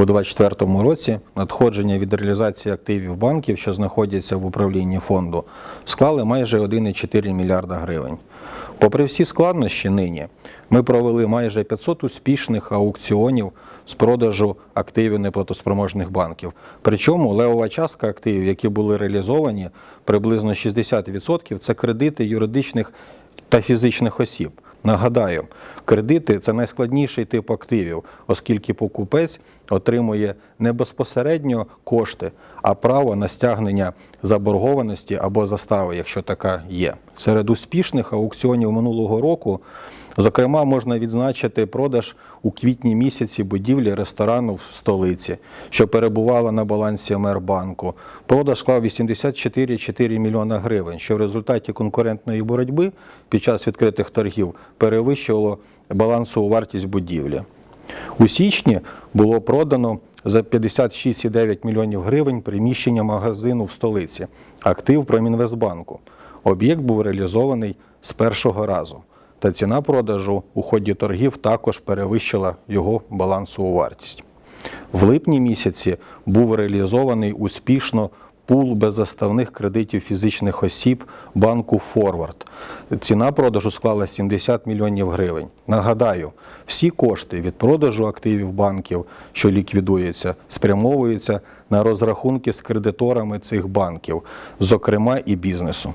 У 2024 році надходження від реалізації активів банків, що знаходяться в управлінні фонду, склали майже 1,4 мільярда гривень. Попри всі складнощі нині, ми провели майже 500 успішних аукціонів з продажу активів неплатоспроможних банків. Причому левова частка активів, які були реалізовані, приблизно 60% це кредити юридичних та фізичних осіб. Нагадаю, кредити це найскладніший тип активів, оскільки покупець отримує не безпосередньо кошти, а право на стягнення заборгованості або застави, якщо така є. Серед успішних аукціонів минулого року, зокрема, можна відзначити продаж у квітні місяці будівлі ресторану в столиці, що перебувала на балансі Мербанку. Продаж склав 84,4 мільйона гривень, що в результаті конкурентної боротьби під час відкритих торгів перевищувало балансову вартість будівлі. У січні було продано за 56,9 мільйонів гривень приміщення магазину в столиці, актив Промінвестбанку. Об'єкт був реалізований з першого разу, та ціна продажу у ході торгів також перевищила його балансову вартість. В липні місяці був реалізований успішно пул беззаставних кредитів фізичних осіб банку Форвард. Ціна продажу склала 70 мільйонів гривень. Нагадаю, всі кошти від продажу активів банків, що ліквідуються, спрямовуються на розрахунки з кредиторами цих банків, зокрема і бізнесу.